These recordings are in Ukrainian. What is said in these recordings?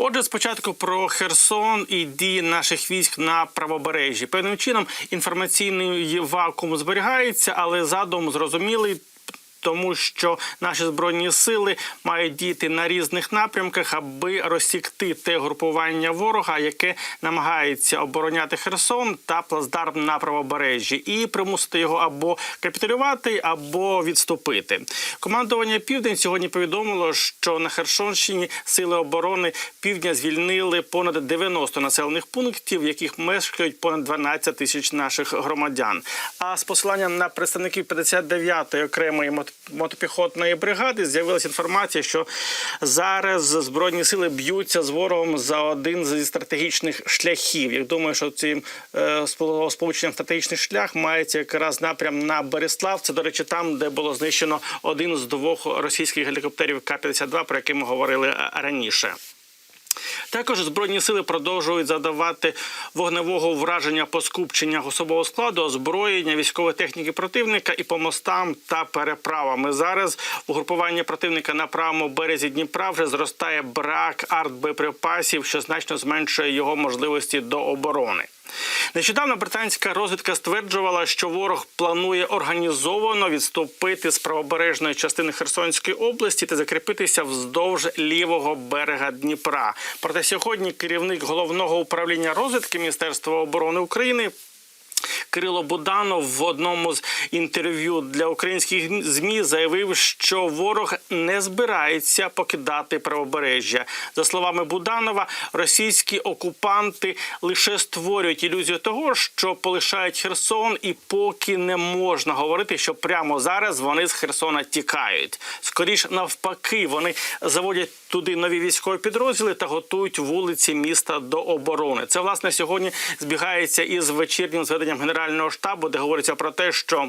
Отже, спочатку про Херсон і дії наших військ на правобережжі. Певним чином інформаційний вакуум зберігається, але задум зрозумілий. Тому що наші збройні сили мають діяти на різних напрямках, аби розсікти те групування ворога, яке намагається обороняти Херсон та плацдарм на правобережжі, і примусити його або капітулювати, або відступити. Командування Південь сьогодні повідомило, що на Херсонщині сили оборони півдня звільнили понад 90 населених пунктів, в яких мешкають понад 12 тисяч наших громадян. А з посиланням на представників 59-ї окремої мотопіхотної бригади з'явилася інформація, що зараз збройні сили б'ються з ворогом за один зі стратегічних шляхів. Я думаю, що цим е, сполученням стратегічний шлях мається якраз напрям на Береслав. Це, до речі, там, де було знищено один з двох російських гелікоптерів К-52, про які ми говорили е, раніше. Також збройні сили продовжують задавати вогневого враження по скупченнях особового складу, озброєння, військової техніки противника і по мостам та переправами. Зараз угрупування противника на правому березі Дніпра вже зростає брак артбоєприпасів, що значно зменшує його можливості до оборони. Нещодавно британська розвідка стверджувала, що ворог планує організовано відступити з правобережної частини Херсонської області та закріпитися вздовж лівого берега Дніпра. Проте сьогодні керівник головного управління розвідки Міністерства оборони України. Кирило Буданов в одному з інтерв'ю для українських змі заявив, що ворог не збирається покидати правобережжя. За словами Буданова, російські окупанти лише створюють ілюзію того, що полишають Херсон, і поки не можна говорити, що прямо зараз вони з Херсона тікають. Скоріш навпаки, вони заводять туди нові військові підрозділи та готують вулиці міста до оборони. Це власне сьогодні збігається із вечірнім зведенням генерального штабу, де говориться про те, що.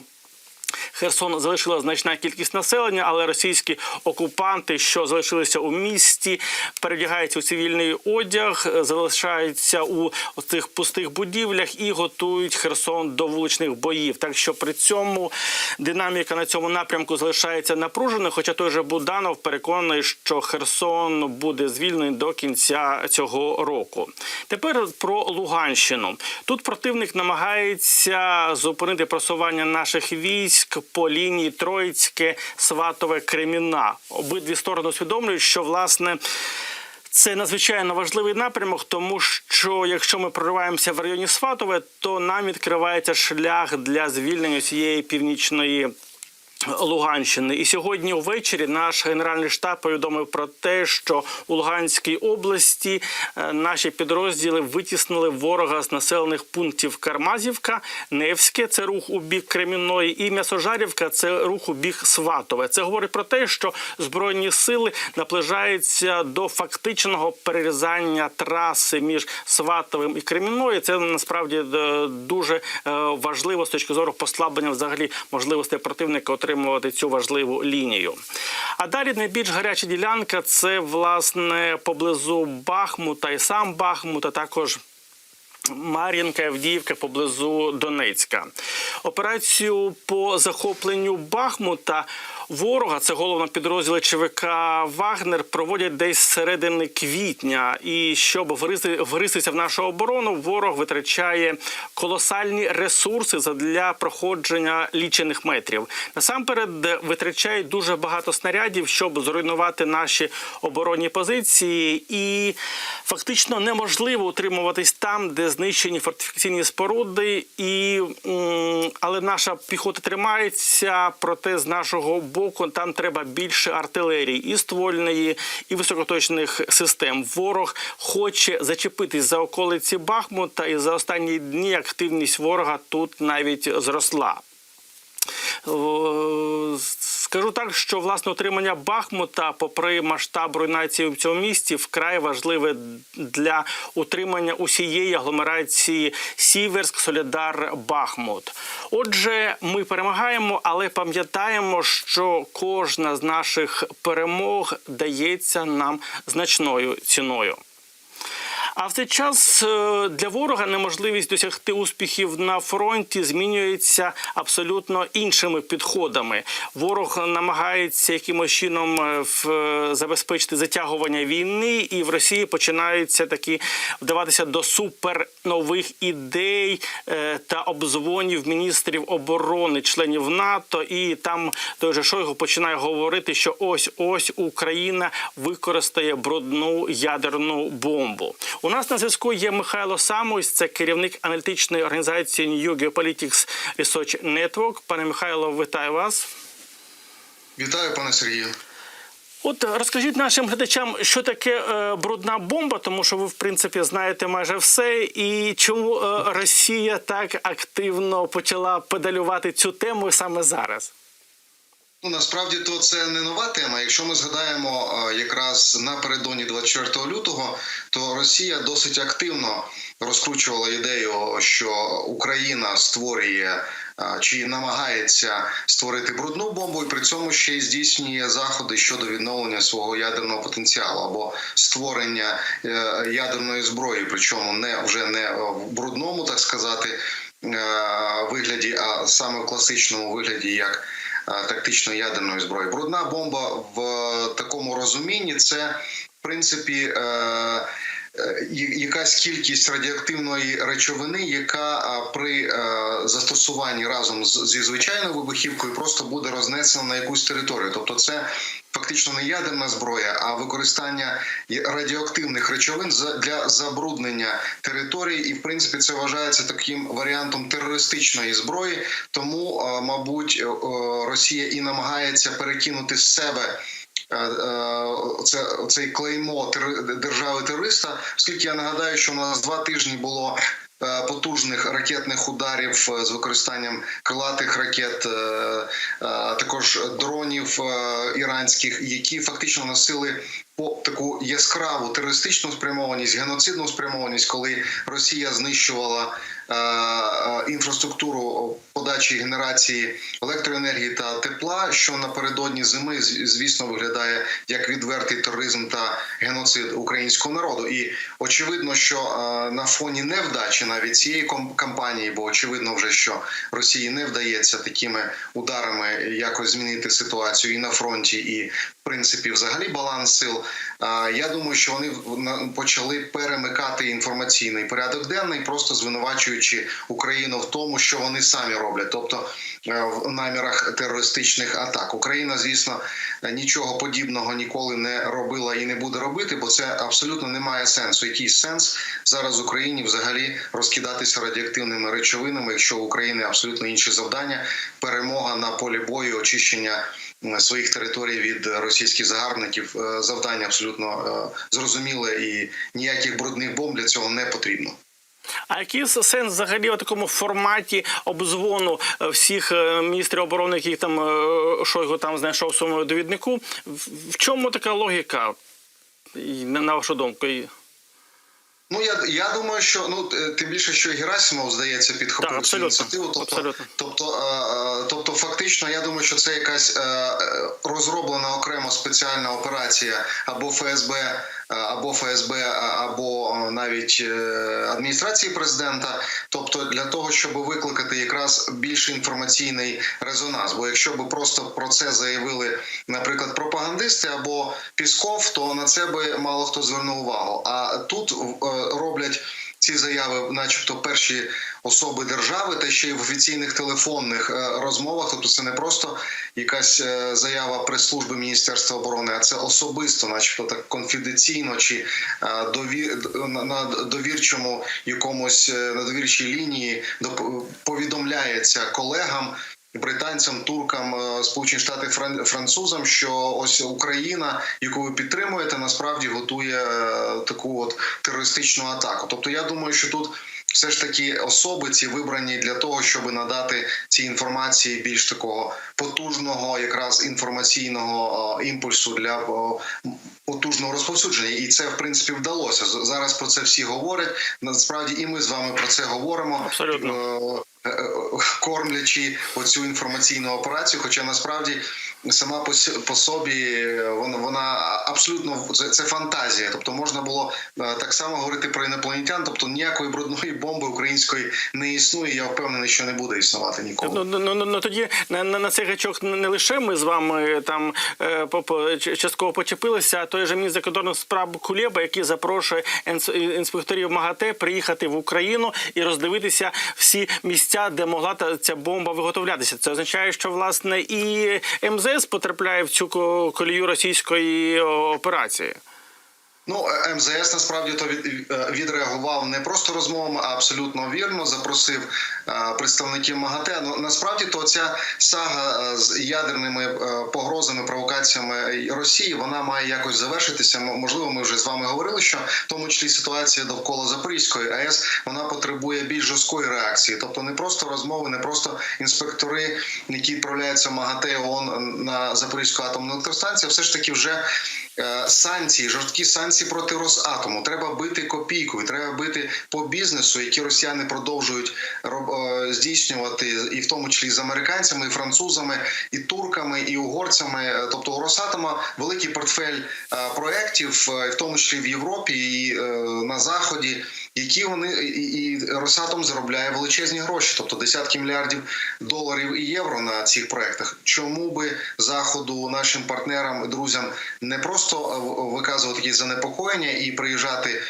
Херсон залишила значна кількість населення, але російські окупанти, що залишилися у місті, передягаються у цивільний одяг, залишаються у цих пустих будівлях і готують Херсон до вуличних боїв. Так що при цьому динаміка на цьому напрямку залишається напруженою. Хоча той же Буданов переконаний, що Херсон буде звільнений до кінця цього року. Тепер про Луганщину. Тут противник намагається зупинити просування наших військ по лінії Троїцьке, Сватове, Креміна. Обидві сторони усвідомлюють, що власне. Це надзвичайно важливий напрямок, тому що якщо ми прориваємося в районі Сватове, то нам відкривається шлях для звільнення цієї північної. Луганщини і сьогодні ввечері наш генеральний штаб повідомив про те, що у Луганській області е, наші підрозділи витіснили ворога з населених пунктів Кармазівка, Невське це рух у бік Кремінної, і М'ясожарівка це рух у бік Сватове. Це говорить про те, що збройні сили наближаються до фактичного перерізання траси між Сватовим і Кремінною. Це насправді е, дуже е, важливо з точки зору послаблення взагалі можливостей противника отримувати цю важливу лінію. А далі найбільш гаряча ділянка це власне поблизу Бахмута і сам Бахмут, а також. Мар'їнка, Авдіївка поблизу Донецька. Операцію по захопленню Бахмута ворога, це головно підрозділи ЧВК Вагнер, проводять десь з середини квітня. І щоб вризи- в нашу оборону, ворог витрачає колосальні ресурси для проходження лічених метрів. Насамперед витрачають дуже багато снарядів, щоб зруйнувати наші оборонні позиції, і фактично неможливо утримуватись там, де знищені фортифікаційні споруди. І але наша піхота тримається. Проте з нашого боку там треба більше артилерії і ствольної, і високоточних систем. Ворог хоче зачепитись за околиці Бахмута, і за останні дні активність ворога тут навіть зросла. Скажу так, що власне утримання Бахмута, попри масштаб руйнації в цьому місті, вкрай важливе для утримання усієї агломерації Сіверськ, Солідар, Бахмут. Отже, ми перемагаємо, але пам'ятаємо, що кожна з наших перемог дається нам значною ціною. А в цей час е, для ворога неможливість досягти успіхів на фронті змінюється абсолютно іншими підходами. Ворог намагається якимось чином е, е, забезпечити затягування війни, і в Росії починаються такі вдаватися до супернових ідей та обдзвонів міністрів оборони, членів НАТО. І там той же Шойгу починає говорити, що ось ось Україна використає брудну ядерну бомбу. У нас на зв'язку є Михайло Самусь, це керівник аналітичної організації New Geopolitics Research Network. Пане Михайло, вітаю вас. Вітаю, пане Сергію. От розкажіть нашим глядачам, що таке е, брудна бомба, тому що ви в принципі знаєте майже все, і чому е, Росія так активно почала педалювати цю тему саме зараз. Ну насправді то це не нова тема. Якщо ми згадаємо е, якраз напередодні 24 лютого, то Росія досить активно розкручувала ідею, що Україна створює е, чи намагається створити брудну бомбу, і при цьому ще й здійснює заходи щодо відновлення свого ядерного потенціалу або створення е, ядерної зброї, причому не вже не в брудному, так сказати, вигляді, а саме в класичному вигляді, як тактичної ядерної зброї. Брудна бомба в такому розумінні це в принципі. е, е, Якась кількість радіоактивної речовини, яка е, при е, застосуванні разом зі звичайною вибухівкою просто буде рознесена на якусь територію. Тобто, це фактично не ядерна зброя, а використання радіоактивних речовин для забруднення території, і в принципі це вважається таким варіантом терористичної зброї. Тому, е, мабуть, е, е, Росія і намагається перекинути з себе. Е, е, Це цей клеймо держави терориста, оскільки я нагадаю, що у нас два тижні було е, потужних ракетних ударів е, з використанням крилатих ракет, також дронів іранських, які фактично носили по таку яскраву терористичну спрямованість, геноцидну спрямованість, коли Росія знищувала інфраструктуру подачі генерації електроенергії та тепла, що напередодні зими звісно виглядає як відвертий тероризм та геноцид українського народу. І очевидно, що е, на фоні невдачі навіть цієї кампанії, бо очевидно вже що Росії не вдається такими ударами якось змінити ситуацію і на фронті, і в принципі, взагалі баланс сил. Я думаю, що вони почали перемикати інформаційний порядок денний, просто звинувачуючи Україну в тому, що вони самі роблять, тобто е, в намірах терористичних атак. Україна, звісно, нічого подібного ніколи не робила і не буде робити, бо це абсолютно не має сенсу. Який сенс зараз Україні взагалі розкидатися радіоактивними речовинами, якщо у України абсолютно інші завдання, перемога на полі бою, очищення своїх територій від російських загарбників, е, завдання абсолютно е, зрозуміле і ніяких брудних бомб для цього не потрібно. А який сенс взагалі у такому форматі обзвону е, всіх е, міністрів оборони, яких там е, Шойгу там знайшов в своєму довіднику? В, в чому така логіка? На вашу думку? Ну я я думаю, що ну е, тим більше, що Герасимов здається підхопив цю ініціативу. Тобто, Абсолютно. тобто, е, е, тобто, фактично, я думаю, що це якась е, е, розроблена окремо спеціальна операція або ФСБ, е, або ФСБ, або е, навіть е, адміністрації президента. Тобто, для того, щоб викликати якраз більш інформаційний резонанс. Бо якщо би просто про це заявили, наприклад, пропагандисти або Пісков, то на це би мало хто звернув увагу. А тут е, роблять ці заяви, начебто, перші особи держави, та ще й в офіційних телефонних е, розмовах. Тобто, це не просто якась е, заява прес-служби Міністерства оборони, а це особисто, начебто, так конфіденційно чи е, на- на довірчому якомусь на довірчій лінії повідомляється колегам. Британцям, туркам, е, Сполучені Штати, Фран- французам, що ось Україна, яку ви підтримуєте, насправді готує е, таку от терористичну атаку. Тобто, я думаю, що тут все ж таки особи ці вибрані для того, щоб надати цій інформації більш такого потужного, якраз інформаційного е, імпульсу для потужного розповсюдження, і це в принципі вдалося. Зараз про це всі говорять. Насправді, і ми з вами про це говоримо. Абсолютно. Кормлячи оцю інформаційну операцію. Хоча насправді сама по, по собі вона, вона абсолютно це, це фантазія. Тобто можна було е, так само говорити про інопланетян. Тобто ніякої брудної бомби української не існує. Я впевнений, що не буде існувати ніколи. Ну, ну, ну, ну тоді на, на, на цей гачок не лише ми з вами там е, по, по, частково почепилися, а той же міністр закордонних справ Кулєба, який запрошує інспекторів МАГАТЕ приїхати в Україну і роздивитися всі місця, де могла та ця бомба виготовлятися. Це означає, що власне і МЗС потрапляє в цю ко- колію російської операції. Ну, е, МЗС насправді то е, відреагував не просто розмовами, а абсолютно вірно. Запросив е, представників МАГАТЕ. Ну насправді то ця сага з ядерними погрозами, провокаціями Росії вона має якось завершитися. Можливо, ми вже з вами говорили, що в тому числі ситуація довкола Запорізької АЕС вона потребує більш жорсткої реакції, тобто не просто розмови, не просто інспектори, які відправляються в МАГАТЕ ООН на Запорізьку атомну електростанцію, все ж таки вже санкції, жорсткі санкції проти Росатому. Треба бити копійкою, треба бити по бізнесу, які росіяни продовжують е, здійснювати, і в тому числі з американцями, і французами, і турками, і угорцями. Е, Тобто у Росатома великий портфель е, проєктів, в тому числі в Європі і на заході. Які вони і, Росатом заробляє величезні гроші, тобто десятки мільярдів доларів і євро на цих проектах. Чому би заходу нашим партнерам друзям не просто е, виказувати якісь занепокоєння і приїжджати е,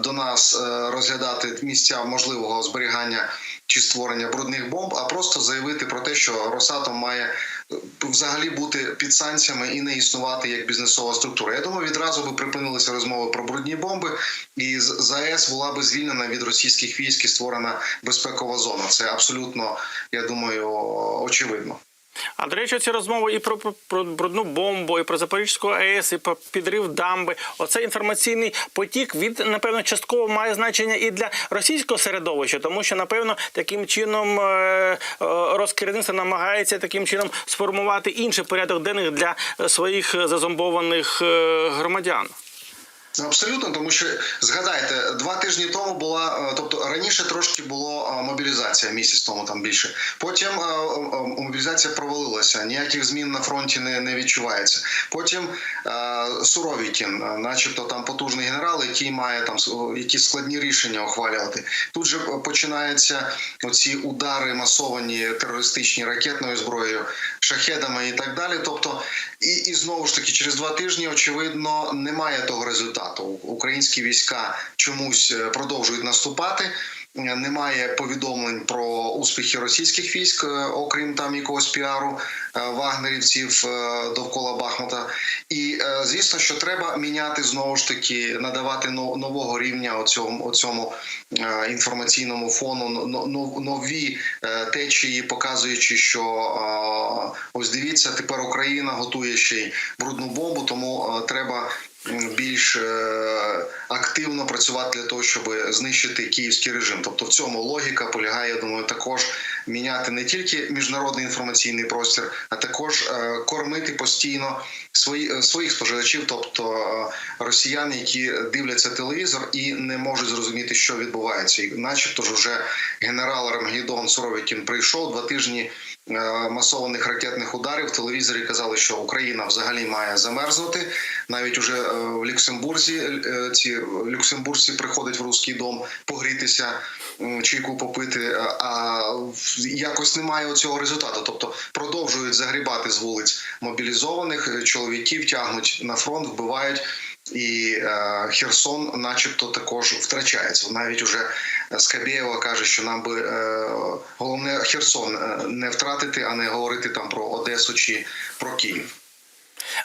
до нас е, розглядати місця можливого зберігання чи створення брудних бомб, а просто заявити про те, що Росатом має е, взагалі бути під санкціями і не існувати як бізнесова структура. Я думаю, відразу би припинилися розмови про брудні бомби, і з з була би звільнена від російських військ і створена безпекова зона. Це абсолютно, я думаю, очевидно. А до речі, ці розмови і про, брудну бомбу, і про Запорізьку АЕС, і про підрив дамби. Оцей інформаційний потік від напевно частково має значення і для російського середовища, тому що напевно таким чином е, е, намагається таким чином сформувати інший порядок денних для своїх зазомбованих е, громадян. Абсолютно, тому що згадайте, два тижні тому була, е, тобто раніше трошки було е, мобілізація, місяць тому там більше. Потім е, мобілізація провалилася, ніяких змін на фронті не, не відчувається. Потім Суровікін, начебто там потужний генерал, який має там якісь складні рішення ухвалювати. Тут же починаються оці удари масовані терористичні ракетною зброєю, шахедами і так далі. Тобто, і, і знову ж таки, через два тижні, очевидно, немає того результату. Українські війська чомусь е, продовжують наступати. Е, Немає повідомлень про успіхи російських військ, е, окрім там якогось піару вагнерівців довкола Бахмута. І звісно, що треба міняти знову ж таки, надавати нового рівня оцьому, оцьому інформаційному фону, но- но- нові течії, показуючи, що ось дивіться, тепер Україна готує ще й брудну бомбу, тому треба. Більш е, активно працювати для того, щоб знищити київський режим. Тобто в цьому логіка полягає, я думаю, також міняти не тільки міжнародний інформаційний простір, а також е, кормити постійно е, своїх споживачів, тобто росіян, які дивляться телевізор і не можуть зрозуміти, що відбувається. І начебто ж вже генерал Рамгедон Суровікін прийшов два тижні масованих ракетних ударів. В телевізорі казали, що Україна взагалі має замерзнути. Навіть уже е, в Люксембурзі е, ці люксембуржці приходять в руський дом погрітися, чайку попити. е, А якось немає цього результату. Тобто продовжують загрібати з вулиць мобілізованих е, чоловіків, тягнуть на фронт, вбивають. І е, Херсон, начебто, також втрачається. Навіть уже Скабєєва каже, що нам би е, головне Херсон е, не втратити, а не говорити там про Одесу чи про Київ.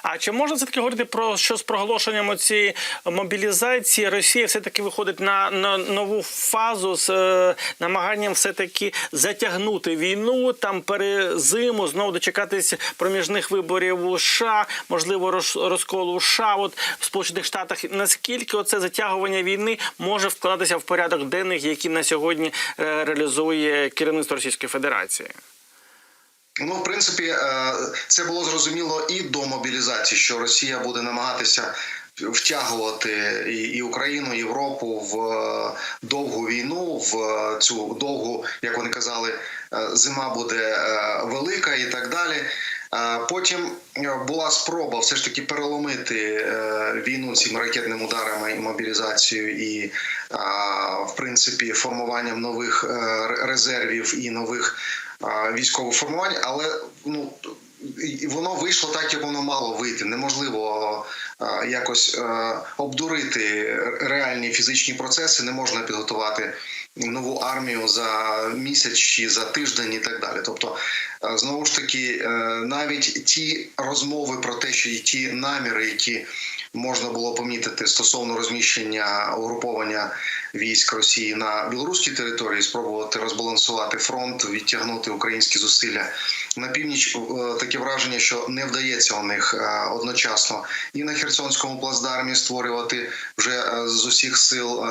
А чи можна все таки говорити про що з проголошенням цієї мобілізації Росія все таки виходить на, на нову фазу з е, намаганням все таки затягнути війну, там перезиму, знову дочекатись проміжних виборів у США, можливо, роз- розколу США, от в Сполучених Штатах. Наскільки оце затягування війни може вкладатися в порядок денних, який на сьогодні е, реалізує керівництво Російської Федерації? Ну, в принципі, е, це було зрозуміло і до мобілізації, що Росія буде намагатися втягувати і, Україну, і Європу в е, довгу війну, в е, цю довгу, як вони казали, зима буде велика і так далі. Потім е, була спроба все ж таки переломити е, війну цими ракетними ударами і мобілізацією, і в принципі формуванням нових е, резервів і нових військових формувань, але ну. Воно вийшло так, як воно мало вийти. Неможливо якось обдурити реальні фізичні процеси. Не можна підготувати нову армію за місяць чи за тиждень і так далі. Тобто, е, знову ж таки, е, навіть ті розмови про те, що і ті наміри, які можна було помітити стосовно розміщення угруповання військ Росії на білоруській території, спробувати розбалансувати фронт, відтягнути українські зусилля на північ. е, Таке враження, що не вдається у них е, одночасно і на Херсонському плацдармі створювати вже е, з усіх сил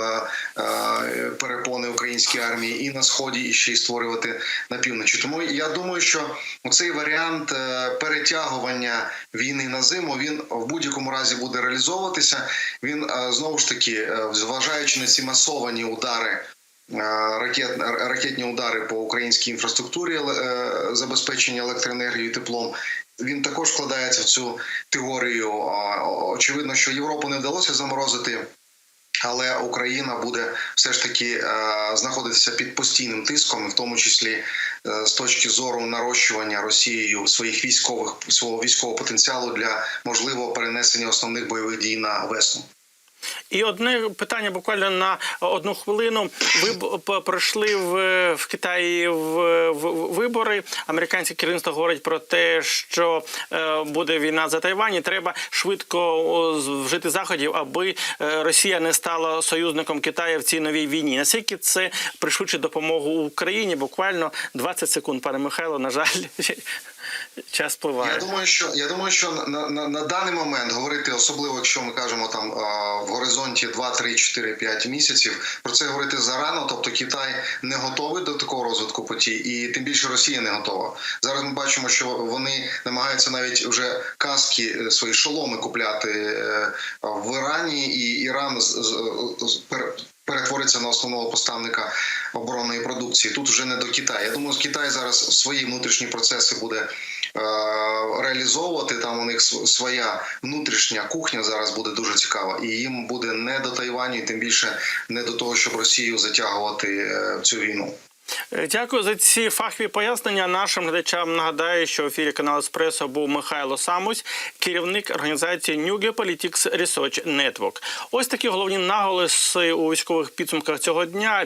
перепони українській армії, і на сході і ще й створювати на півночі. Тому я думаю, що цей варіант перетягування війни на зиму він в будь-якому разі буде реалізовуватися. Він знову ж таки, зважаючи на ці масовані удари. е, Ракет, ракетні удари по українській інфраструктурі е, забезпечення електроенергією теплом. Він також вкладається в цю теорію. Очевидно, що Європу не вдалося заморозити, але Україна буде все ж таки е, знаходитися під постійним тиском, в тому числі з точки зору нарощування Росією своїх військових свого військового потенціалу для можливого перенесення основних бойових дій на весну. І одне питання буквально на одну хвилину. Ви пройшли в, в Китаї в, в вибори. Американське керівництво говорить про те, що е, буде війна за Тайвань. і Треба швидко вжити заходів, аби е, Росія не стала союзником Китаю в цій новій війні. Наскільки це пришвидшить допомогу Україні? Буквально 20 секунд, пане Михайло. На жаль, час впливає. Я думаю, що я думаю, що на, на, на даний момент говорити, особливо якщо ми кажемо там в горизонті 2, 3, 4, 5 місяців, про це говорити зарано. Тобто Китай не готовий до такого розвитку подій, і тим більше Росія не готова. Зараз ми бачимо, що вони намагаються навіть вже каски е, свої шоломи купляти е, в Ірані, і Іран перетвориться на основного поставника оборонної продукції. Тут вже не до Китаю. Я думаю, Китай зараз свої внутрішні процеси буде е, реалізовувати. Там у них своя внутрішня кухня зараз буде дуже цікава, і їм буде не до Тайваню, і тим більше не до того, щоб Росію затягувати е, в цю війну. Е, Дякую за ці фахові пояснення. Нашим глядачам нагадаю, що в ефірі каналу Еспресо був Михайло Самусь, керівник організації New Geopolitics Research Network. Ось такі головні наголоси у військових підсумках цього дня.